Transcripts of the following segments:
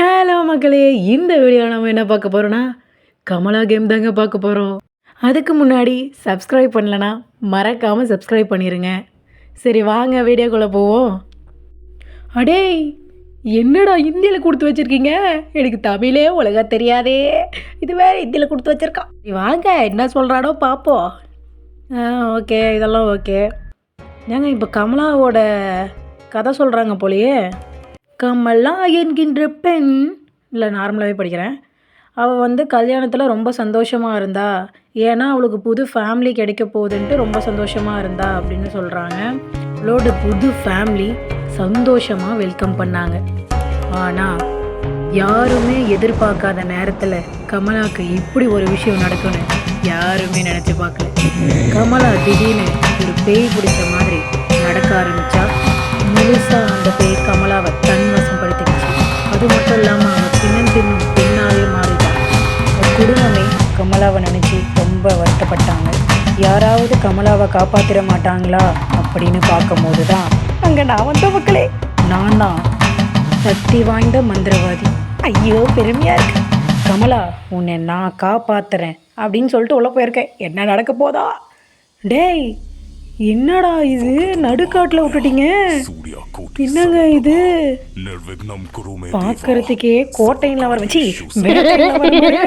Hello மக்களே. இந்த video நம்ம என்ன பார்க்க போகிறோன்னா கமலா கேம் தாங்க பார்க்க போகிறோம் அதுக்கு முன்னாடி சப்ஸ்கிரைப் பண்ணலனா மறக்காமல் சப்ஸ்கிரைப் பண்ணிடுங்க சரி வாங்க வீடியோக்குள்ளே போவோம். அடேய் என்னடா இந்தியில் கொடுத்து வச்சுருக்கீங்க? எனக்கு தமிழே ஒழுங்கா தெரியாதே. இது வேறு இந்தியில் கொடுத்து வச்சுருக்கான் சரி வாங்க. என்ன சொல்கிறாடோ பார்ப்போம். ஆ ஓகே. இதெல்லாம் ஓகே. ஏங்க இப்போ கமலாவோட கதை சொல்கிறாங்க போலயே. கமலா என்கின்ற பெண் இல்லை நார்மலாகவே படிக்கிறேன். அவள் வந்து கல்யாணத்தில் ரொம்ப சந்தோஷமாக இருந்தா ஏன்னா அவளுக்கு புது ஃபேமிலி கிடைக்க போகுதுன்ட்டு ரொம்ப சந்தோஷமாக இருந்தா அப்படின்னு சொல்கிறாங்க அவளோட புது ஃபேமிலி சந்தோஷமாக வெல்கம் பண்ணாங்க. ஆனால் யாருமே எதிர்பார்க்காத நேரத்தில் கமலாக்கு இப்படி ஒரு விஷயம் நடக்கும்னு யாருமே நினச்சி பார்க்கல. கமலா திடீர்னு ஒரு பேய் பிடிச்ச மாதிரி நடக்க ஆரம்பிச்சா முழுசாக அந்த பேய் கமலாவை தன் அது மட்டும் இல்லாமல் அவன் பின்னன் பின் பின்னாலே மாறிட்டான். குடும்பமே கமலாவை நினச்சி ரொம்ப வருத்தப்பட்டாங்க. யாராவது கமலாவை காப்பாற்றிட மாட்டாங்களா அப்படின்னு பார்க்கும்போது தான் அங்கே நான் வந்த மக்களே நான் தான் சக்தி வாய்ந்த மந்திரவாதி. ஐயோ பெருமையாக இருக்கு. கமலா உன்னை நான் காப்பாத்துறேன் அப்படின்னு சொல்லிட்டு உள்ள போயிருக்கேன். என்ன நடக்க போதா? டேய் என்னடா இது? நடுக்காட்டில் விட்டுட்டீங்க. என்னங்க இது? பார்க்கறதுக்கே கோட்டையில் வர வச்சு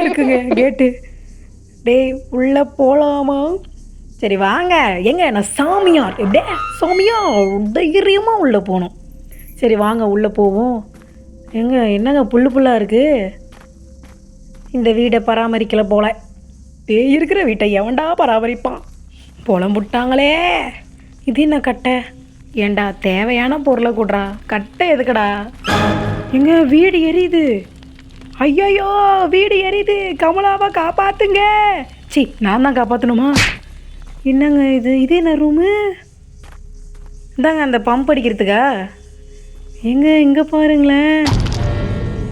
இருக்குங்க கேட்டு. டேய் உள்ளே போகலாமா சரி வாங்க. எங்க? நான் சாமியார். எப்படியே? சாமியார் தைரியமாக உள்ளே போனோம் சரி வாங்க உள்ளே போவோம். எங்க என்னங்க புல்லு புல்லாக இருக்குது இந்த வீடை பராமரிக்கலை போல. இருக்கிற வீட்டை எவன்டா பராமரிப்பான்? புலம்புட்டாங்களே. இது என்ன கட்டை? ஏண்டா தேவையான பொருளை கூடுறா? கட்டை எதுக்குடா? எங்க வீடு எரியுது. ஐயோ வீடு எரியுது. கமலாவை காப்பாத்துங்க. சி நான் தான் காப்பாற்றணுமா என்னங்க இது? இது என்ன ரூமு இந்தாங்க அந்த பம்ப் அடிக்கிறதுக்கா. எங்க இங்கே பாருங்களேன்.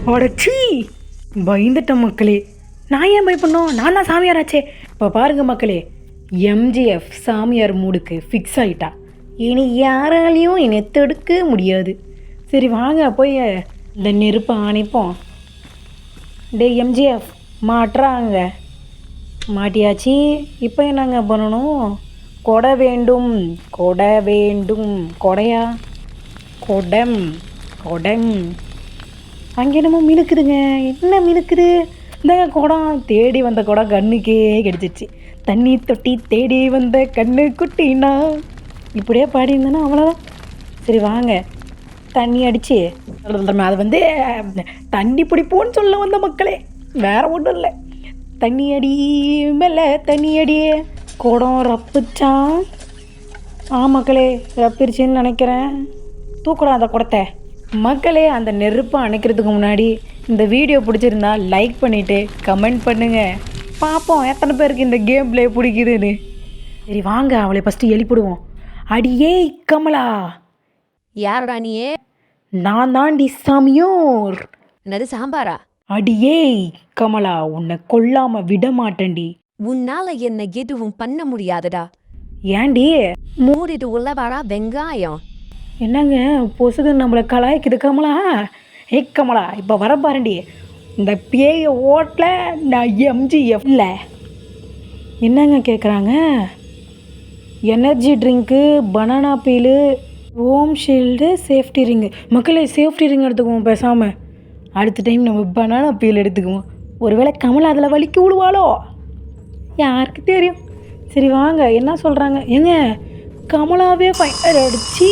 உடச்சி பயந்துட்ட மக்களே. நான் ஏன் பயப்படணும்? நான் தான் சாமியாராச்சே. இப்போ பாருங்க மக்களே எம்ஜிஎஃப் சாமியார் மூடுக்கு ஃபிக்ஸ் ஆயிட்டா. இனி யாராலையும் என்னை தடுக்க முடியாது. சரி வாங்க போய் இந்த நெருப்பை அணைப்போம். டே எம்ஜிஎஃப் மாட்டுறாங்க. மாட்டியாச்சு. இப்போ என்னங்க பண்ணணும்? கொடை வேண்டும் கொடை வேண்டும் கொடையா? கொடம் கொடம். அங்கே என்னமோ மினுக்குதுங்க. என்ன மினுக்குது? இந்தாங்க குடம். தேடி வந்த குடம் கண்ணுக்கே கிடச்சிச்சு தண்ணி தொட்டி தேடி வந்த கண்ணு குட்டினா. இப்படியே பாடியிருந்தேன்னா அவ்வளோதான் சரி வாங்க. தண்ணி அடிச்சு அது வந்து தண்ணி பிடிப்போன்னு சொல்ல வந்த மக்களே வேற ஒன்றும் இல்லை தண்ணி அடி மேலே தண்ணி அடியே குடம் ரப்புச்சான் ஆ மக்களே ரப்பிருச்சின்னு நினைக்கிறேன் தூக்குறோம் அந்த குடத்தை மக்களே அந்த நெருப்பை அணைக்கிறதுக்கு முன்னாடி இந்த வீடியோ பிடிச்சிருந்தா லைக் பண்ணிவிட்டு கமெண்ட் பண்ணுங்கள் பார்ப்போம் எத்தனை பேருக்கு இந்த கேம் ப்ளே பிடிக்குதுன்னு. சரி வாங்க அவளை ஃபஸ்ட்டு எழுப்பிடுவோம். அடியே கமலா. யாரோடா நீயே நான் தாண்டி சாமியோர். என்னது சாம்பாரா? அடியே கமலா உன்னை கொல்லாம விட மாட்டேன்டி. உன்னால என்ன எதுவும் பண்ண முடியாதுடா. ஏன்டி? மூடிட்டு உள்ள வாடா வெங்காயம். என்னங்க பொசுகு நம்மளை கலாய்க்குது கமலா? ஏய் கமலா இப்போ வர பாருண்டி. இந்த பேய ஓட்டில் நான் எம்ஜிஎஃப் இல்லை. என்னங்க கேட்குறாங்க எனர்ஜி ட்ரிங்க்கு பனானா பீலு ஓம் ஷீல்டு சேஃப்டி ரிங்கு மக்களே சேஃப்டி ரிங் எடுத்துக்குவோம் பேசாமல் அடுத்த டைம் நம்ம பனானா பீல் எடுத்துக்குவோம். ஒருவேளை கமலா அதில் வலிக்கு விழுவாளோ? யாருக்கு தெரியும்? சரி வாங்க என்ன சொல்கிறாங்க ஏங்க கமலாவே ஃபைனல் அடிச்சு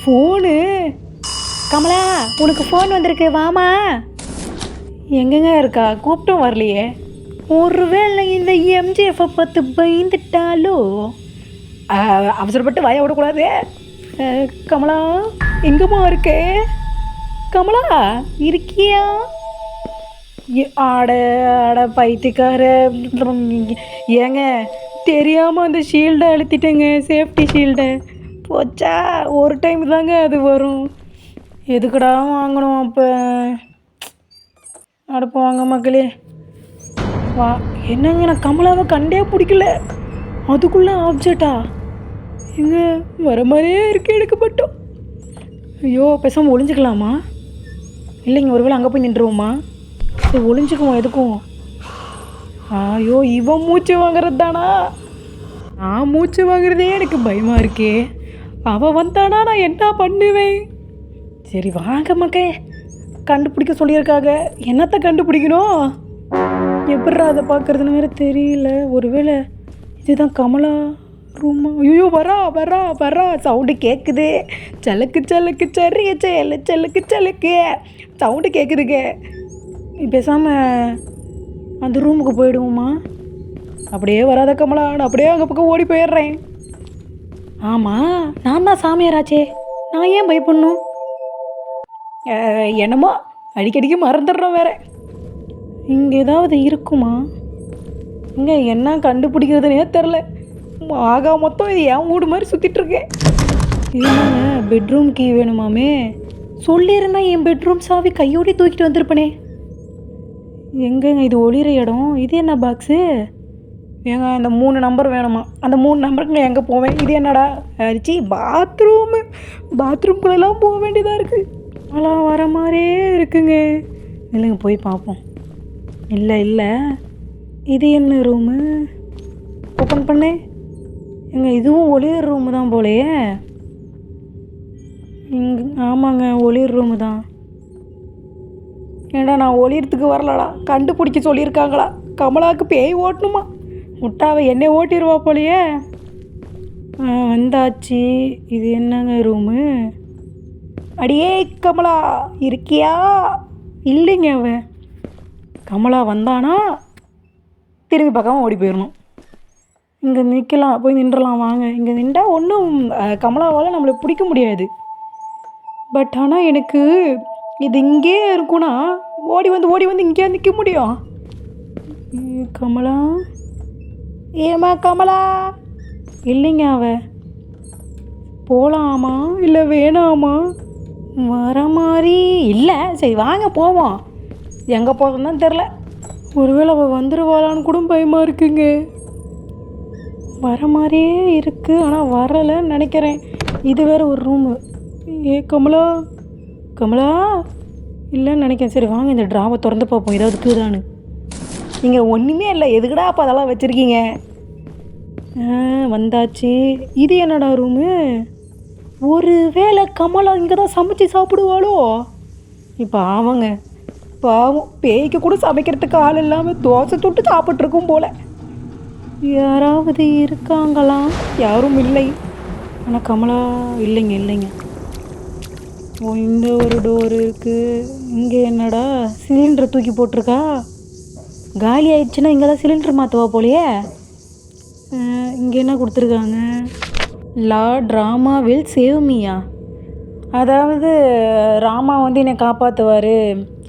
ஃபோனு கமலா உனக்கு ஃபோன் வந்திருக்கு வாமா எங்கெங்க இருக்கா? கூப்பிட்டும் வரலையே. ஒருவேளை இந்த எம்ஜிஎஃப்பை பார்த்து பயந்துட்டாலோ? அவசரப்பட்டு வாய விடக்கூடாது. கமலா எங்கம்மா இருக்கே? கமலா இருக்கியா? ஏ- ஆட ஆட பைத்தியக்கார. ஏங்க தெரியாமல் அந்த ஷீல்டை அழுத்திட்டேங்க சேஃப்டி ஷீல்டை போச்சா ஒரு டைம் தாங்க அது வரும். எதுக்குடா வாங்கணும் அப்போ? அடுப்பு வாங்க மக்களே வா என்னங்க நான் கமலாவை கண்டே பிடிக்கல. அதுக்குள்ளே ஆப்ஜெக்டா எங்க வர மாதிரியே இருக்கு எனக்கு மட்டும். ஐயோ பேசாமல் ஒளிஞ்சுக்கலாமா? இல்லைங்க ஒருவேளை அங்கே போய் நின்றுவோமா சரி ஒளிஞ்சுக்குவோம் எதுக்கும்? ஐயோ இவன் மூச்சு வாங்குறது தானா நான் மூச்சு வாங்குறதே எனக்கு பயமாக இருக்கே. அவன் வந்தானா நான் என்ன பண்ணுவேன்? சரி வாங்க மக்கே கண்டுபிடிக்க சொல்லியிருக்காங்க. என்னத்தை கண்டுபிடிக்கணும்? எப்படா அதை பார்க்குறதுன்னு வேறு தெரியல. ஒருவேளை இதுதான் கமலா ரூமா? ஐயோ வரா வரா வரா. சவுண்டு கேட்குது சலுக்கு சலுக்கு சரிய செயல சலுக்கு சலுக்கு. சவுண்டு கேட்குதுங்க பேசாமல் அந்த ரூமுக்கு போயிடுவோமா அப்படியே வராத கமலா. நான் அப்படியே அங்கே பக்கம் ஓடி போயிடுறேன். ஆமாம் நான் தான் சாமியாராச்சே. நான் ஏன் பயப்படணும்? என்னமோ அடிக்கடிக்கு மறந்துடுறோம் வேற. இங்கே ஏதாவது இருக்குமா? இங்கே என்ன கண்டுபிடிக்கிறதுனே தெரில. ஆகா மொத்தம் இது என் வீடு மாதிரி சுற்றிட்டுருக்கேன் இருக்கேன் பெட்ரூம் கீ வேணுமாமே? சொல்லியிருந்தா என் பெட்ரூம் சாவி கையோடி தூக்கிட்டு வந்திருப்பனே. எங்கேங்க இது ஒளிகிற இடம்? இது என்ன பாக்ஸு ஏங்க இந்த மூணு நம்பர் வேணுமா? அந்த மூணு நம்பருக்குங்க எங்கே போவேன்? இது என்னடா? அரிச்சி பாத்ரூமு பாத்ரூம்குள்ளெல்லாம் போக வேண்டியதாக இருக்குது அதெல்லாம் வர மாதிரியே இருக்குங்க. இல்லைங்க போய் பார்ப்போம் இல்லை இல்லை. இது என்ன ரூமு? ஓப்பன் பண்ணு. எங்க இதுவும் ஒளியர் ரூமு தான் போலையே. இங்க ஆமாங்க ஒளிர் ரூமு தான். ஏண்டா நான் ஒளியறதுக்கு வரலடா. கண்டுபிடிக்க சொல்லியிருக்காங்களா? கமலாவுக்கு பேய் ஓட்டணுமா? முட்டாவை என்னை ஓட்டிடுவா போலையே. வந்தாச்சு. இது என்னங்க ரூமு? அடியே கமலா இருக்கியா? இல்லைங்க அவன் கமலா வந்தானா? திரும்பி பார்க்காம ஓடி போயிடணும் இங்கே நிற்கலாம் போய் நின்றலாம் வாங்க. இங்கே நின்றா ஒன்றும் கமலாவால் நம்மளை பிடிக்க முடியாது. பட் ஆனால் எனக்கு இது இங்கே இருக்கும்னா ஓடி வந்து ஓடி வந்து இங்கேயே நிற்க முடியும்? கமலா? ஏமா கமலா? இல்லைங்க அவ. போகலாமா இல்லை வேணாமா? வர மாதிரி இல்லை சரி வாங்க போவோம். எங்கே போகிறதுன்னு தெரில ஒருவேளை அவள் வந்துடுவாளான்னு கூட பயமாக இருக்குங்க. வர மாதிரியே இருக்குது ஆனால் வரலைன்னு நினைக்கிறேன். இது வேறு ஒரு ரூமு ஏ கமலா? கமலா? இல்லைன்னு நினைக்கிறேன். சரி வாங்க இந்த ட்ராவை திறந்து பார்ப்போம். ஏதாவது இருக்குதான்னு இங்கே ஒன்றுமே இல்லை. எதுக்குடா அப்போ அதெல்லாம் வச்சுருக்கீங்க? வந்தாச்சு. இது என்னடா ரூமு ஒரு வேளை கமலா இங்கே தான் சமைச்சு சாப்பிடுவாளோ? இப்போ ஆமாங்க பாவம் பேய்க்கு கூட சமைக்கிறதுக்கு ஆள் இல்லாமல் தோசை தொட்டு சாப்பிட்ருக்கும் போல. யாராவது இருக்காங்களா? யாரும் இல்லை. ஆனால் கமலா இல்லைங்க இல்லைங்க. ஓ இந்த ஒரு டோர் இருக்குது இங்கே என்னடா சிலிண்டரை தூக்கி போட்டிருக்கா? காலி ஆயிடுச்சுன்னா இங்கே தான் சிலிண்டர் மாற்றுவா போலையே இங்கே என்ன கொடுத்துருக்காங்க? Lord Rama will save me. அதாவது ராமா வந்து என்னை காப்பாற்றுவார்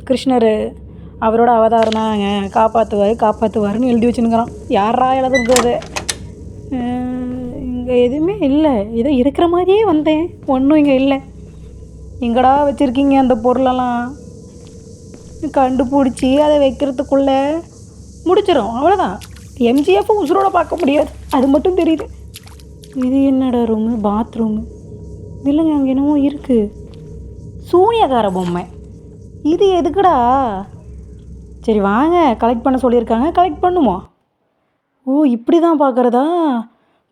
கிருஷ்ணர் அவரோட அவதாரம் தாங்க காப்பாற்றுவார் காப்பாற்றுவாருன்னு எழுதி வச்சுருக்கிறான். யாரா எழுதுறது? இங்கே எதுவுமே இல்லை. ஏதோ இருக்கிற மாதிரியே வந்தேன். ஒன்றும் இங்கே இல்லை. எங்கடா வச்சுருக்கீங்க அந்த பொருளெல்லாம்? கண்டுபிடிச்சி அதை வைக்கிறதுக்குள்ளே முடிச்சிடும் அவ்வளோதான் எம்ஜிஎஃப் உசுரோட பார்க்க முடியாது. அது மட்டும் தெரியுது. இது என்னடா ரூமு பாத்ரூமு இல்லைங்க அங்கே என்னமோ இருக்குது சூனியக்கார பொம்மை. இது எதுக்குடா? சரி வாங்க. கலெக்ட் பண்ண சொல்லியிருக்காங்க. கலெக்ட் பண்ணுவோம் ஓ இப்படி தான் பார்க்குறதா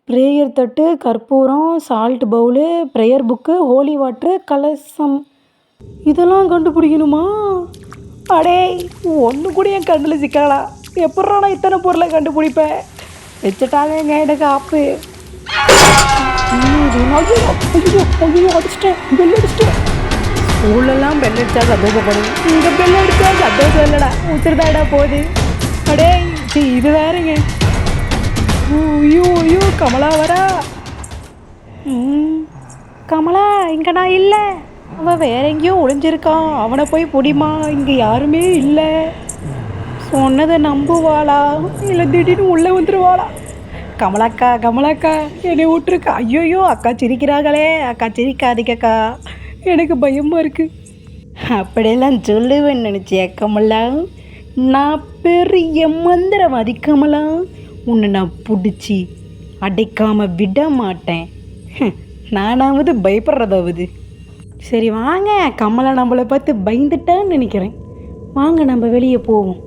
ப்ரேயர் தட்டு கற்பூரம் salt bowl prayer book holy water கலசம். இதெல்லாம் கண்டுபிடிக்கணுமா? அடே ஒன்று கூட என் கண்ணில் சிக்கலடா. எப்பட்றா நான் இத்தனை பொருளை கண்டுபிடிப்பேன்? வச்சுட்டாங்க எனக்கு ஆப்பு. அடிச்சிட்டேன் பெல் அடிச்சிட்டேன் ஸ்கூலெல்லாம் பெல் அடித்தா சந்தோஷப்படும். இங்கே பெல் அடிச்சா சந்தோஷம் இல்லைடா. உசுறுதாடா போகுது. அடே இது வேறுங்க. ஐயோ ஐயோ கமலா வரா. கமலா இங்கே நான் இல்லை. அவன் வேற எங்கேயோ ஒளிஞ்சிருக்கான் அவனை போய் பிடிமா இங்கே யாருமே இல்லை. சொன்னதை நம்புவாளா? இல்லை திடீர்னு உள்ளே வந்துடுவாளா கமலாக்கா கமலாக்கா என்னை விட்டுருக்கா. ஐயோயோ அக்கா சிரிக்கிறாங்களே அக்கா சிரிக்காதீங்கக்கா. எனக்கு பயமாக இருக்குது அப்படியெல்லாம் சொல்லுவேன்னு நினச்சியா கமலா? நான் பெரிய மந்திரவாதி கமலா. உன்னை நான் பிடிச்சி அடைக்காமல் விட மாட்டேன். நானாவது பயப்படுறதாவது. சரி வாங்க. கமலா நம்மளை பார்த்து பயந்துட்டான்னு நினைக்கிறேன். வாங்க நம்ம வெளியே போவோம்.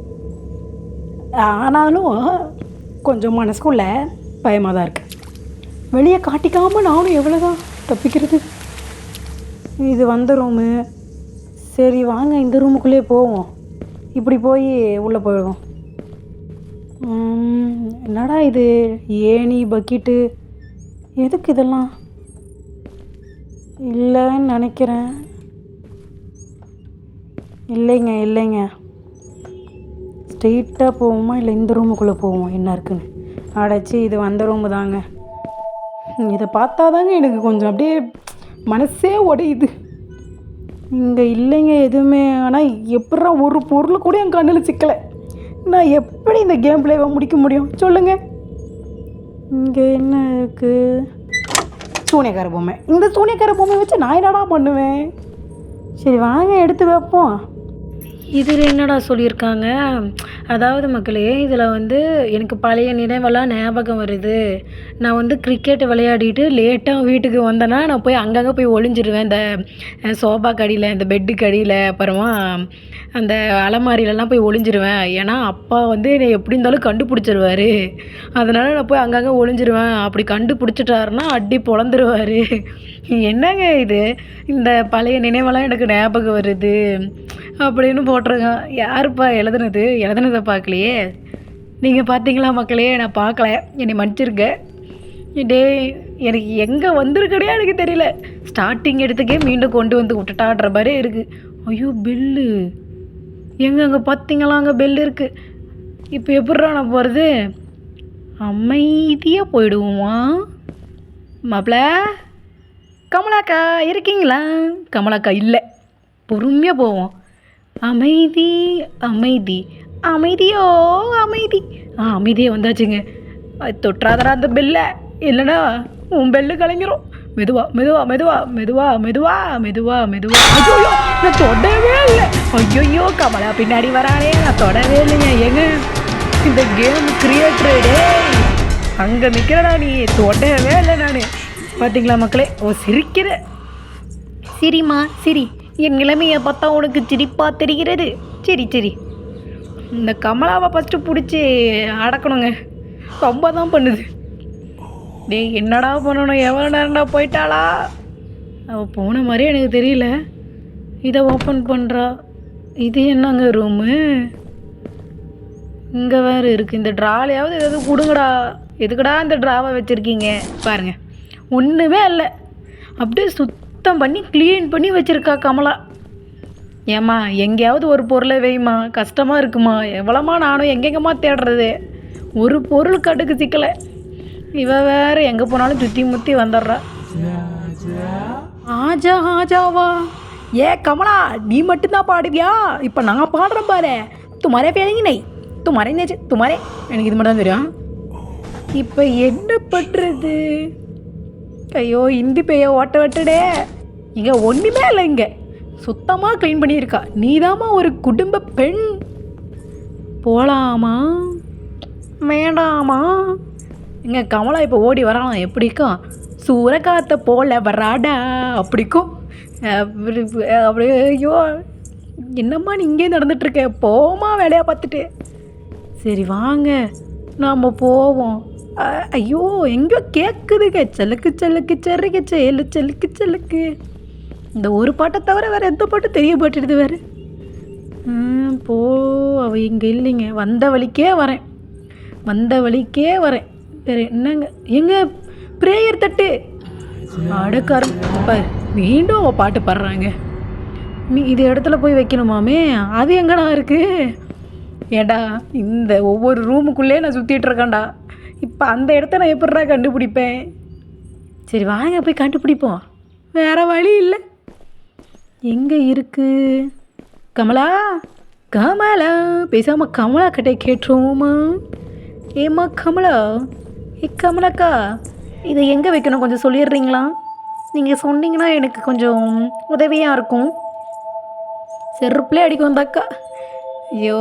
ஆனாலும் கொஞ்சம் மனசுக்குள்ள பயமாக தான் இருக்குது வெளியே காட்டிக்காமல் நானும் எவ்வளோதான் தப்பிக்கிறது? இது வந்த ரூமு சரி வாங்க இந்த ரூமுக்குள்ளே போவோம். இப்படி போய் உள்ளே போயிடுவோம். என்னடா இது? ஏணி பக்கெட்டு எதுக்கு இதெல்லாம்? இல்லைன்னு நினைக்கிறேன். இல்லைங்க இல்லைங்க. ஸ்ட்ரெயிட்டாக போவோமா இல்லை இந்த ரூமுக்குள்ளே போவோம்? என்ன இருக்குன்னு? அடைச்சி இது வந்த ரூமு தாங்க. இதை பார்த்தா தாங்க எனக்கு கொஞ்சம் அப்படியே மனசே உடையுது. இங்கே இல்லைங்க எதுவுமே. ஆனால் எப்படா ஒரு பொருள் கூட என் கண்ணில் சிக்கலை. நான் எப்படி இந்த கேம் பிளேவை முடிக்க முடியும்? சொல்லுங்கள் இங்கே என்ன இருக்குது சூனியக்கார பொம்மை. இந்த சூனியக்கார பொம்மை வச்சு நான் என்னடா பண்ணுவேன்? சரி வாங்க எடுத்து வைப்போம். இதில் என்னடா சொல்லியிருக்காங்க? அதாவது மக்களே இதில் வந்து எனக்கு பழைய நினைவெல்லாம் ஞாபகம் வருது. நான் வந்து கிரிக்கெட் விளையாடிட்டு லேட்டாக வீட்டுக்கு வந்தேன்னா நான் போய் அங்கங்கே போய் ஒளிஞ்சிருவேன். இந்த சோபா கடியில் இந்த பெட்டுக்கு அடியில் அப்புறமா அந்த அலமாரியிலலாம் போய் ஒளிஞ்சிருவேன். ஏன்னா அப்பா வந்து என்னை எப்படி இருந்தாலும் கண்டுபிடிச்சிருவாரு. அதனால் நான் போய் அங்கங்கே ஒளிஞ்சிருவேன். அப்படி கண்டுபிடிச்சிட்டாருன்னா அடி பொழந்துருவார். என்னங்க இது? இந்த பழைய நினைவெல்லாம் எனக்கு ஞாபகம் வருது. அப்படின்னு போ போட்டிருக்கான் யாருப்பா எழுதுனது? எழுதுனதை பார்க்கலையே. நீங்கள் பார்த்தீங்களா மக்களே? நான் பார்க்கல. என்னை மன்னிச்சிருங்க. டே எனக்கு எங்கே வந்திருக்கனே எனக்கு தெரியல. ஸ்டார்டிங் எடுத்துக்கே மீண்டும் கொண்டு வந்து விட்டுட்டான்ற மாதிரி இருக்குது ஐயோ பெல்லு எங்கே அங்கே பார்த்தீங்களா? அங்கே பெல் இருக்குது இப்போ எப்படிடா நான் போகிறது அமைதியாக போயிடுவோமா? மாப்பிள கமலாக்கா இருக்கீங்களா? கமலாக்கா இல்லை. பொறுமையாக போவோம். அமைதி அமைதி. அமைதியோ அமைதி. ஆ அமைதியே வந்தாச்சுங்க. தொற்றாதரா அந்த பெல்லை இல்லைனா உன் பெல்லு கலைஞ்சிரும் மெதுவா மெதுவா மெதுவா மெதுவா மெதுவா மெதுவா மெதுவா. ஐயோ நான் தொடவே இல்லை. ஐயோ கமலா பின்னாடி வரானே. நான் தொடவே இல்லைங்க. ஏங்க இந்த கேம் கிரியேட்டர் டேய். அங்கே நிற்கிறடா நீ. தொடவே இல்லை நான். பார்த்தீங்களா மக்களே? ஓ சிரிக்கிற சிரிமா சிரி. என் நிலைமையை பார்த்தா உனக்கு சிரிப்பாக தெரிகிறது. சரி சரி. இந்த கமலாவை ஃபஸ்ட்டு பிடிச்சி அடக்கணுங்க. ரொம்ப தான் பண்ணுது. டேய் என்னடா பண்ணணும்? எவ்வளோ நேரம்டா போயிட்டாளா? அவள் போன மாதிரி எனக்கு தெரியல. இதை ஓப்பன் பண்ணுறா இது என்னங்க ரூமு இங்கே வேறு இருக்குது இந்த ட்ராலையாவது ஏதாவது கொடுங்கடா. எதுக்குடா இந்த ட்ராவை வச்சுருக்கீங்க? பாருங்கள் ஒன்றுமே இல்லை அப்படியே சுத்தம் பண்ணி க்ளீன் பண்ணி வச்சுருக்கா கமலா. ஏம்மா எங்கேயாவது ஒரு பொருளை வைம்மா கஷ்டமாக இருக்குமா? எவ்வளோமா நானும் எங்கெங்கம்மா தேடுறது? ஒரு பொருள் கடுக்கு சிக்கலை. இவ வேற எங்கே போனாலும் சுற்றி முற்றி வந்துடுறா. ஆஜா ஆஜாவா? ஏ கமலா நீ மட்டும்தான் பாடுவியா? இப்போ நான் பாடுறேன் பாரு. துமாரே பேருங்க நை துமாரே நேச்சு துமாரே. எனக்கு இது மட்டும் தான் தெரியும். இப்போ என்ன பண்ணுறது ஐயோ இந்தி பெய்ய ஓட்ட விட்டுடே. இங்கே ஒன்றுமே இல்லை இங்கே. சுத்தமாக க்ளீன் பண்ணியிருக்கா. நீதாம்மா ஒரு குடும்ப பெண். போகலாமா வேண்டாமா? இங்கே கமலா இப்போ ஓடி வரலாம் எப்படிக்கும் சூறக்காத்த போல வராடா. அப்படிக்கும் அப்படியே ஐயோ. என்னம்மா நீ இங்கே நடந்துட்டுருக்க? போமா வேலையாக பார்த்துட்டு. சரி வாங்க. நாம் போவோம். ஐயோ எங்கேயோ கேட்குதுங்க செல்லுக்கு செல்லுக்கு செல்லுக்கு செல்லு செல்லுக்கு செல்லுக்கு இந்த ஒரு பாட்டை தவிர வேறு எந்த பாட்டும் தெரிய போட்டுடுது வேறு போ அவ இங்கே இல்லைங்க. வந்த வழிக்கே வரேன். வந்த வழிக்கே வரேன். வேறு என்னங்க? எங்க? ப்ரேயர் தட்டு. அடக்காரம் பாரு மீண்டும் அவள் பாட்டு பாடுறாங்க. நீ இது இடத்துல போய் வைக்கணுமாமே? அது எங்கடா இருக்கு? ஏடா இந்த ஒவ்வொரு ரூமுக்குள்ளே நான் சுற்றிட்டு இருக்கேன்டா. இப்போ அந்த இடத்த நான் எப்படிடா கண்டுபிடிப்பேன்? சரி வாங்க போய் கண்டுபிடிப்போம். வேற வழி இல்லை. எங்கே இருக்கு? கமலா? கமலா பேசாமல் கமலா கிட்டே கேட்டுருவோமா? ஏம்மா கமலா? ஏ கமலாக்கா இதை எங்கே வைக்கணும்? கொஞ்சம் சொல்லிடுறீங்களா? நீங்கள் சொன்னீங்கன்னா எனக்கு கொஞ்சம் உதவியாக இருக்கும். செருப்பிலே அடிக்க வந்தாக்கா ஐயோ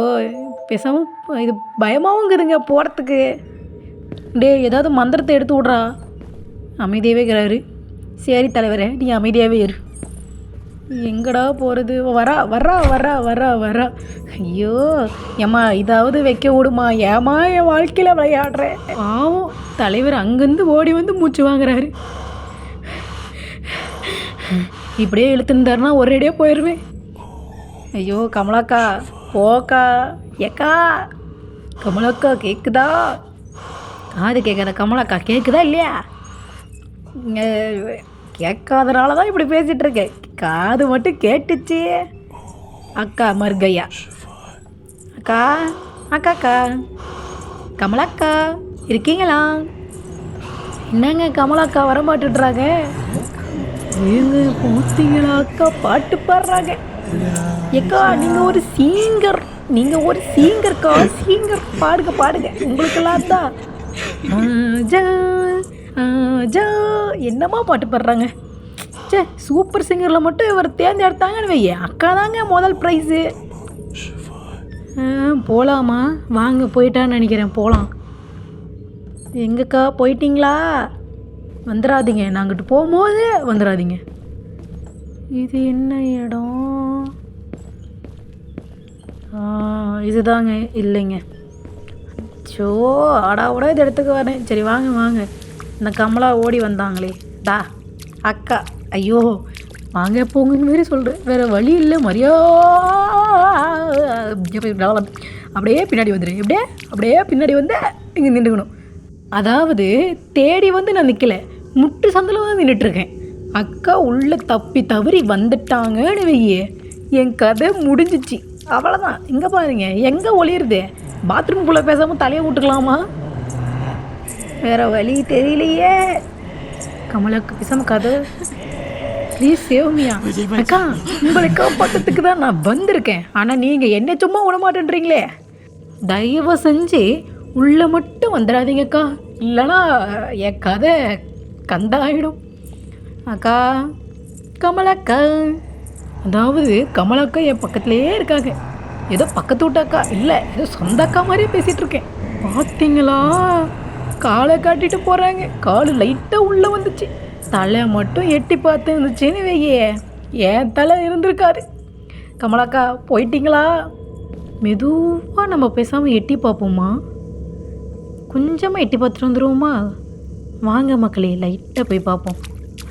பேசாமல் இது பயமாகவும் இருக்குதுங்க போகிறதுக்கு டேய் ஏதாவது மந்திரத்தை எடுத்து விட்றா. அமைதியாகவே இருக்கிறாரு சரி தலைவரே நீ அமைதியாகவே இரு. எங்கடா போகிறது வரா வரா வரா வரா வரா. ஐயோ ஏம்மா இதாவது வைக்க விடுமா? ஏமா என் வாழ்க்கையில் விளையாடுறேன் பாவம் தலைவர் அங்கேருந்து ஓடி வந்து மூச்சு வாங்குறாரு. இப்படியே இழுத்துருந்தாருன்னா ஒரேடியே போயிடுவேன் ஐயோ கமலாக்கா போக்கா ஏக்கா கமலாக்கா கேக்குதா? காது கேட்காத கமலாக்கா கேட்குதா இல்லையா? கேட்காதனால தான் இப்படி பேசிகிட்டு இருக்கேன் காது மட்டும் கேட்டுச்சு. அக்கா மர்கையா அக்கா அக்காக்கா கமலாக்கா இருக்கீங்களா? என்னங்க கமலாக்கா வரமாட்டுன்றாங்க? ஏங்க பார்த்தீங்களா அக்கா பாட்டு பாடுறாங்க. ஏக்கா நீங்கள் ஒரு சீங்கர். நீங்கள் ஒரு சீங்கர்க்கா? சீங்கர் பாடுங்க பாடுங்க. உங்களுக்கெல்லாம் தான். ஜா ஆஜா என்னமா பாட்டு பாடுறாங்க? சே சூப்பர் சிங்கரில் மட்டும் இவர் தேர்ந்தெடுத்தாங்கன்னு வையே அக்கா தாங்க முதல் ப்ரைஸு போகலாமா வாங்க போயிட்டான்னு நினைக்கிறேன் போகலாம் எங்கக்கா போயிட்டீங்களா? வந்துடாதீங்க நாங்கிட்டு போகும்போது வந்துடாதீங்க இது என்ன இடம்? இதுதாங்க இல்லைங்க. ஸோ ஆடாவோட இது இடத்துக்கு வரேன். சரி வாங்க வாங்க. இந்த கமலா ஓடி வந்தாங்களே. டா அக்கா ஐயோ வாங்க போங்கன்னு வேறு சொல்கிறேன் வேறு வழி இல்லை மரியா. அப்படியே பின்னாடி வந்துடு எப்படியே? அப்படியே பின்னாடி வந்து இங்கே நின்றுக்கணும். அதாவது தேடி வந்து நான் நிற்கலை முட்டு சந்தில் வந்து நின்றுட்டுருக்கேன் அக்கா உள்ளே தப்பி தவறி வந்துட்டாங்கன்னு வையே. என் கதை முடிஞ்சிச்சு. அவ்வளோதான் இங்கே பாருங்க எங்கே ஒளிருது பாத்ரூம்குள்ளே பேசாமல் தலையை விட்டுக்கலாமா வேற வழி தெரியலையே. கமலாக்கு பேசாம கதை ப்ளீஸ் சேவ்மியா அக்கா. உங்களை காப்பாற்றத்துக்கு தான் நான் வந்திருக்கேன். ஆனால் நீங்கள் என்ன சும்மா விட மாட்டேன்றீங்களே. தயவு செஞ்சு உள்ளே மட்டும் வந்துடாதீங்கக்கா இல்லைனா என் கதை கந்தாயிடும். அக்கா கமலாக்கா. அதாவது கமலாக்கா என் பக்கத்துலேயே இருக்காங்க. ஏதோ பக்கத்து வீட்டாக்கா இல்லை ஏதோ சொந்த அக்கா மாதிரியே பேசிகிட்டு இருக்கேன். பார்த்தீங்களா காலை காட்டிட்டு போகிறாங்க கால் லைட்டாக உள்ளே வந்துச்சு. தலை மட்டும் எட்டி பார்த்து இருந்துச்சுன்னு வையே ஏன் தலை இருந்திருக்காரு கமலாக்கா போயிட்டீங்களா? மெதுவாக நம்ம பேசாமல் எட்டி பார்ப்போமா கொஞ்சமாக எட்டி பார்த்துட்டு வந்துருவோமா வாங்க மக்களே லைட்டாக போய் பார்ப்போம்.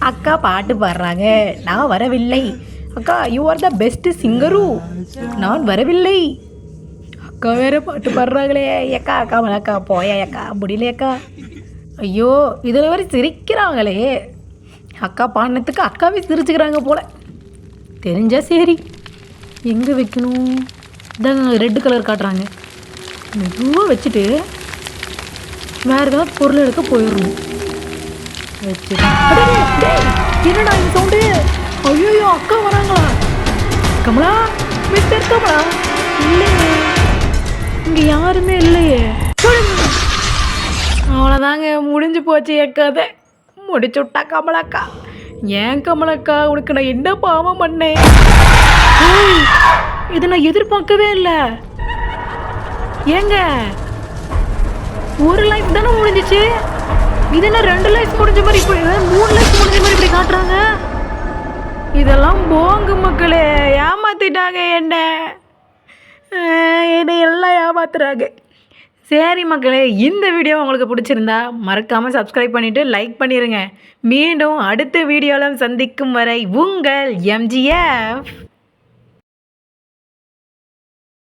அக்கா பாட்டு பாடுறாங்க. நான் வரவில்லை. அக்கா you are the best singer நான் வரவில்லை. அக்கா வேற பாட்டு பாடுறாங்களே ஏக்கா அக்கா மலக்கா போயா அக்கா முடியலையக்கா. ஐயோ இதில் வரை சிரிக்கிறாங்களே. அக்கா பாடினத்துக்கு அக்காவே சிரிச்சுக்கிறாங்க போல. தெரிஞ்சா சரி. எங்கே வைக்கணும்? இதாங்க ரெட்டு கலர் காட்டுறாங்க. மெதுவாக வச்சுட்டு வேறு ஏதாவது பொருள் எடுக்க போயிடணும். வச்சுட்டு. என்னடா இந்த சவுண்டு? ஐயோ அக்கா வராங்களா? கமலா மிஸ்டர் கமலா இல்லையே. இங்கே யாருமே இல்லையே. அவ்வளோதாங்க முடிஞ்சு போச்சு என் கதை. முடிச்சு விட்டா கமலாக்கா. ஏன் கமலக்கா உனக்கு நான் என்ன பாவம் பண்ணேன்? இதை நான் எதிர்பார்க்கவே இல்லை. ஏங்க ஒரு லைஃப் தானே முடிஞ்சிச்சு? இது என்ன ரெண்டு லைஃப் முடிஞ்ச மாதிரி இப்படி மூணு லைஃப் முடிஞ்ச மாதிரி இப்படி காட்டுறாங்க? இதெல்லாம் போங்கு மக்களே ஏமாத்திட்டாங்க என்ன. என்னை எல்லாம் ஏமாத்துறாங்க. சரி மக்களே இந்த வீடியோ உங்களுக்கு பிடிச்சிருந்தா மறக்காமல் சப்ஸ்கிரைப் பண்ணிவிட்டு லைக் பண்ணிடுங்க மீண்டும் அடுத்த வீடியோவில் சந்திக்கும் வரை உங்கள் எம்ஜிஎஃப்